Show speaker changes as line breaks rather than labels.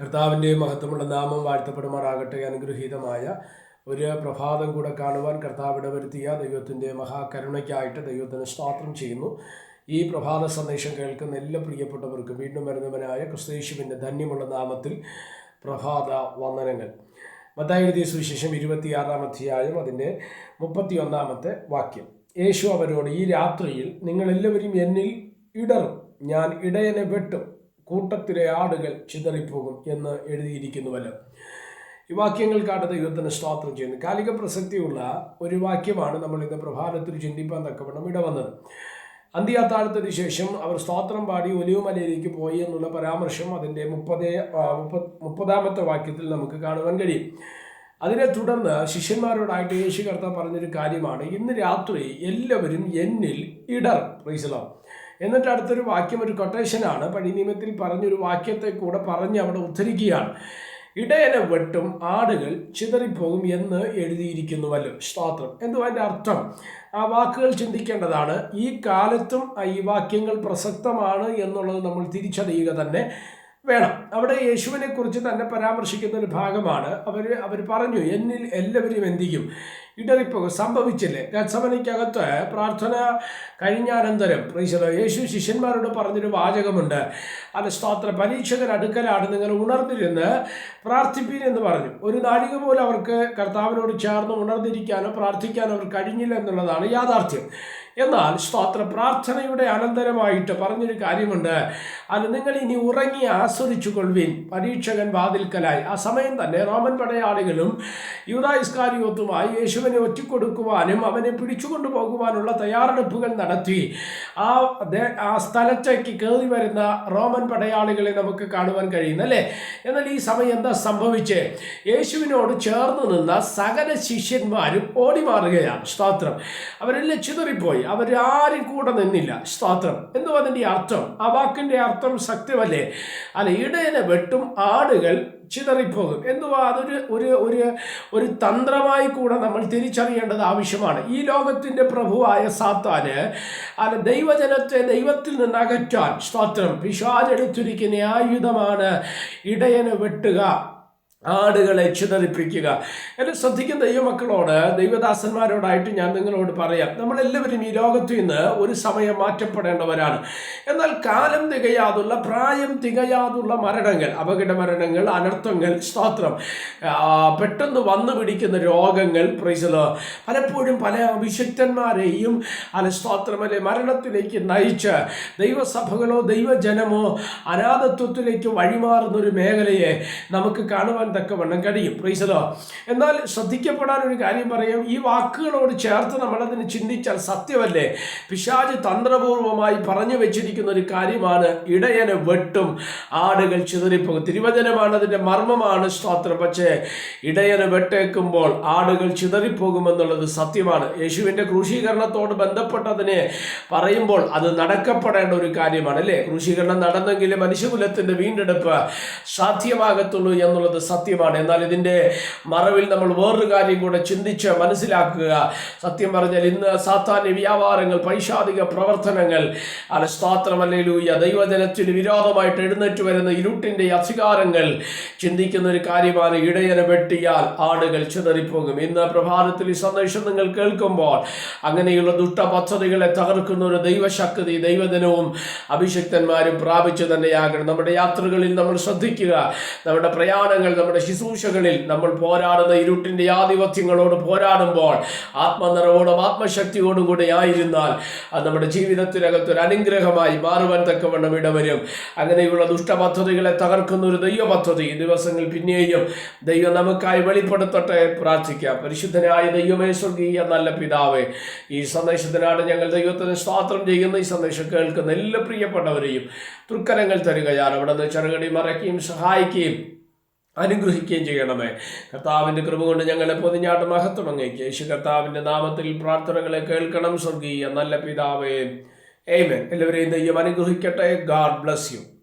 കർത്താവിന്റെ മഹത്വമുള്ള നാമം വാഴ്ത്തപ്പെടുമാറാകട്ടെ. അനുഗ്രഹീതമായ ഒരു പ്രഭാതം കൂടെ കാണുവാൻ കർത്താവിടെ വരുത്തിയ ദൈവത്തിന്റെ മഹാകരുണയ്ക്കായിട്ട് ദൈവത്തിന് സ്തോത്രം ചെയ്യുന്നു. ഈ പ്രഭാത സന്ദേശം കേൾക്കുന്ന എല്ലാ പ്രിയപ്പെട്ടവർക്കും വീണ്ടും വരുന്നവനായ ക്രിസ്തേശുവിന്റെ ധന്യമുള്ള നാമത്തിൽ പ്രഭാത വന്ദനങ്ങൾ. മത്തായി എഴുതിയ സുവിശേഷം ഇരുപത്തിയാറാം അധ്യായം അതിന്റെ മുപ്പത്തിയൊന്നാമത്തെ വാക്യം. യേശു അവരോട് ഈ രാത്രിയിൽ നിങ്ങളെല്ലാവരും എന്നിൽ ഇടറും. ഞാൻ ഇടയനെ വെട്ടും. കൂട്ടത്തിലെ ആടുകൾ ചിതറിപ്പോകും എന്ന് എഴുതിയിരിക്കുന്നുവല്ലോ. ഈ വാക്യങ്ങൾ വാക്യങ്ങൾക്കാണ് ദൈവത്തിന് സ്തോത്രം ചെയ്യുന്നു. കാലിക പ്രസക്തിയുള്ള ഒരു വാക്യമാണ് നമ്മൾ ഇന്ന് പ്രഭാതത്തിൽ ചിന്തിപ്പാൻ തക്കവണ്ണം ഇടവന്നത്. അന്ത്യാത്താഴത്തിന് ശേഷം അവർ സ്തോത്രം പാടി ഒലിവുമലയിലേക്ക് പോയി എന്നുള്ള പരാമർശം അതിന്റെ മുപ്പതേ മുപ്പതാമത്തെ വാക്യത്തിൽ നമുക്ക് കാണുവാൻ കഴിയും. അതിനെ തുടർന്ന് ശിഷ്യന്മാരോടായിട്ട് യേശു കർത്ത പറഞ്ഞൊരു കാര്യമാണ്. ഇന്ന് രാത്രി എല്ലാവരും എന്നിൽ ഇടർ. പ്രീസലോ എന്നിട്ട് അടുത്തൊരു വാക്യം ഒരു കൊട്ടേഷനാണ് പഴയ നിയമത്തിൽ പറഞ്ഞൊരു വാക്യത്തെ കൂടെ പറഞ്ഞ് അവിടെ ഉദ്ധരിക്കുകയാണ്. ഇടയനെ വെട്ടും ആടുകൾ ചിതറിപ്പോകും എന്ന് എഴുതിയിരിക്കുന്നുവല്ലോ. സ്തോത്രം. എന്തു അതിന്റെ അർത്ഥം? ആ വാക്കുകൾ ചിന്തിക്കേണ്ടതാണ്. ഈ കാലത്തും ഈ വാക്യങ്ങൾ പ്രസക്തമാണ് എന്നുള്ളത് നമ്മൾ തിരിച്ചറിയുക തന്നെ. വേണം. അവിടെ യേശുവിനെ കുറിച്ച് തന്നെ പരാമർശിക്കുന്ന ഒരു ഭാഗമാണ്. അവർ അവർ പറഞ്ഞു എന്നിൽ എല്ലാവരും എന്ത് ചെയ്യും ഇടറിപ്പോകും സംഭവിച്ചില്ലേ? ഗത്സമനിക്കകത്ത് പ്രാർത്ഥന കഴിഞ്ഞാനന്തരം യേശു ശിഷ്യന്മാരോട് പറഞ്ഞൊരു വാചകമുണ്ട്. അത് സ്തോത്ര പരീക്ഷകൻ അടുക്കലാണ് നിങ്ങൾ ഉണർന്നിരുന്ന് പ്രാർത്ഥിപ്പീൻ എന്ന് പറഞ്ഞു. ഒരു നാഴിക പോലെ അവർക്ക് കർത്താവിനോട് ചേർന്ന് ഉണർന്നിരിക്കാനോ പ്രാർത്ഥിക്കാനോ അവർ കഴിഞ്ഞില്ല എന്നുള്ളതാണ് യാഥാർത്ഥ്യം. എന്നാൽ സ്തോത്ര പ്രാർത്ഥനയുടെ അനന്തരമായിട്ട് പറഞ്ഞൊരു കാര്യമുണ്ട്. അത് നിങ്ങൾ ഇനി ഉറങ്ങി ആസ്വദിച്ചു കൊള്ളുവിൻ പരീക്ഷകൻ വാതിൽക്കലായി. ആ സമയം തന്നെ റോമൻ പടയാളികളും യൂതായിസ്കാരിയോത്തുമായി യേശുവിനെ ഒറ്റിക്കൊടുക്കുവാനും അവനെ പിടിച്ചുകൊണ്ടു പോകുവാനുള്ള തയ്യാറെടുപ്പുകൾ നടത്തി. ആ ആ സ്ഥലത്തേക്ക് കയറി വരുന്ന റോമൻ പടയാളികളെ നമുക്ക് കാണുവാൻ കഴിയുന്നു അല്ലേ? എന്നാൽ ഈ സമയം എന്താ സംഭവിച്ചേ? യേശുവിനോട് ചേർന്ന് നിന്ന സകല ശിഷ്യന്മാരും ഓടി മാറുകയാണ് സ്തോത്രം. അവരെല്ലാം ചിതറിപ്പോയി. അവരാരും കൂടെ നിന്നില്ല. സ്തോത്രം. എന്തുവാ അതിന്റെ അർത്ഥം? ആ വാക്കിന്റെ അർത്ഥം സത്യമല്ലേ? അല്ല ഇടയനെ വെട്ടും ആടുകൾ ചിതറിപ്പോകും. എന്തുവാ? അതൊരു ഒരു ഒരു ഒരു തന്ത്രമായി കൂടെ നമ്മൾ തിരിച്ചറിയേണ്ടത് ആവശ്യമാണ്. ഈ ലോകത്തിന്റെ പ്രഭുവായ സാത്താന് അല്ല ദൈവജനത്തെ ദൈവത്തിൽ നിന്ന് അകറ്റാൻ സ്തോത്രം. വിശ്വാസെടുത്തിരിക്കുന്ന ആയുധമാണ് ഇടയനെ വെട്ടുക. ആടുകളെ ചിതറിപ്പിക്കുക എന്നെ ശ്രദ്ധിക്കുന്ന ദൈവമക്കളോട് ദൈവദാസന്മാരോടായിട്ട് ഞാൻ നിങ്ങളോട് പറയാം. നമ്മളെല്ലാവരും ഈ ലോകത്തു നിന്ന് ഒരു സമയം മാറ്റപ്പെടേണ്ടവരാണ്. എന്നാൽ കാലം തികയാതുള്ള പ്രായം തികയാതുള്ള മരണങ്ങൾ അപകട മരണങ്ങൾ അനർത്ഥങ്ങൾ സ്തോത്രം പെട്ടെന്ന് വന്നു പിടിക്കുന്ന രോഗങ്ങൾ പ്രൈസല പലപ്പോഴും പല അഭിഷക്തന്മാരെയും അല്ല സ്തോത്രമല്ലേ മരണത്തിലേക്ക് നയിച്ച് ദൈവസഭകളോ ദൈവജനമോ അനാഥത്വത്തിലേക്ക് വഴിമാറുന്ന ഒരു മേഖലയെ നമുക്ക് കാണുവാൻ തക്കവണ്ണം കഴിയും. പ്രൈസലോ എന്നാൽ ശ്രദ്ധിക്കപ്പെടാൻ ഒരു കാര്യം പറയും. ഈ വാക്കുകളോട് ചേർത്ത് നമ്മളതിന് ചിന്തിച്ചാൽ സത്യമല്ലേ? പിശാജ് തന്ത്രപൂർവമായി പറഞ്ഞു വെച്ചിരിക്കുന്ന ഒരു കാര്യമാണ് ഇടയനെ വെട്ടും ആടുകൾ ചിതറിപ്പോകും തിരുവചനമാണ് അതിന്റെ മർമ്മമാണ് സ്തോത്രം. പക്ഷേ ഇടയനെ വെട്ടേക്കുമ്പോൾ ആടുകൾ ചിതറിപ്പോകുമെന്നുള്ളത് സത്യമാണ്. യേശുവിന്റെ ക്രൂശീകരണത്തോട് ബന്ധപ്പെട്ടതിനെ പറയുമ്പോൾ അത് നടക്കപ്പെടേണ്ട ഒരു കാര്യമാണ് അല്ലേ? ക്രൂശീകരണം നടന്നെങ്കിൽ മനുഷ്യകുലത്തിന്റെ വീണ്ടെടുപ്പ് സാധ്യമാകത്തുള്ളൂ എന്നുള്ളത് സത്യമാണ്. എന്നാൽ ഇതിന്റെ മറവിൽ നമ്മൾ വേറൊരു കാര്യം കൂടെ ചിന്തിച്ച് മനസ്സിലാക്കുക. സത്യം പറഞ്ഞാൽ ഇന്ന് സാത്താന്യ വ്യാപാരങ്ങൾ പൈശാചിക പ്രവർത്തനങ്ങൾ അല്ല സ്തോത്രമല്ലേലൂയ ദൈവജനത്തിന് വിരോധമായിട്ട് എഴുന്നേറ്റ് വരുന്ന ഇരുട്ടിന്റെ അധികാരങ്ങൾ ചിന്തിക്കുന്ന ഒരു കാര്യമാണ്. ഇടയനെ വെട്ടിയാൽ ആടുകൾ ചിതറിപ്പോകും. ഇന്ന് പ്രഭാതത്തിൽ ഈ സന്ദേശം നിങ്ങൾ കേൾക്കുമ്പോൾ അങ്ങനെയുള്ള ദുഷ്ട പദ്ധതികളെ തകർക്കുന്ന ഒരു ദൈവശക്തി ദൈവദിനവും അഭിഷക്തന്മാരും പ്രാപിച്ചു തന്നെയാകണം. നമ്മുടെ യാത്രകളിൽ നമ്മൾ ശ്രദ്ധിക്കുക. നമ്മുടെ പ്രയാണങ്ങൾ നമ്മുടെ ശുശ്രൂഷകളിൽ നമ്മൾ പോരാടുന്ന ഇരുട്ടിന്റെ ആധിപത്യങ്ങളോട് പോരാടുമ്പോൾ ആത്മനിറവോടും ആത്മശക്തിയോടും കൂടെ ആയിരുന്നാൽ അത് നമ്മുടെ ജീവിതത്തിനകത്ത് ഒരു അനുഗ്രഹമായി മാറുവാൻ തക്കവണ്ണം ഇടവരും. അങ്ങനെയുള്ള ദുഷ്ടപദ്ധതികളെ തകർക്കുന്ന ഒരു ദൈവ പദ്ധതി ഈ ദിവസങ്ങൾ പിന്നെയും ദൈവം നമുക്കായി വെളിപ്പെടുത്തട്ടെ പ്രാർത്ഥിക്കാം. പരിശുദ്ധനായ ദൈവമേ സ്വർഗീയ നല്ല പിതാവേ ഈ സന്ദേശത്തിനാണ് ഞങ്ങൾ ദൈവത്തിന് സ്വാത്രം ചെയ്യുന്ന ഈ സന്ദേശം കേൾക്കുന്ന എല്ലാ പ്രിയപ്പെട്ടവരെയും തൃക്കരങ്ങൾ തരികയാണ്. അവിടെ നിന്ന് ചെറുകടി മറയ്ക്കുകയും സഹായിക്കുകയും അനുഗ്രഹിക്കുകയും ചെയ്യണമേ. കർത്താവിന്റെ കൃപ കൊണ്ട് ഞങ്ങളെ പൊതിഞ്ഞാട്ട് മഹത്വം അങ്ങേക്ക് യേശു കർത്താവിന്റെ നാമത്തിൽ പ്രാർത്ഥനകളെ കേൾക്കണം. സ്വർഗീയ നല്ല പിതാവേ. എല്ലാവരെയും ദൈവം അനുഗ്രഹിക്കട്ടെ. God bless you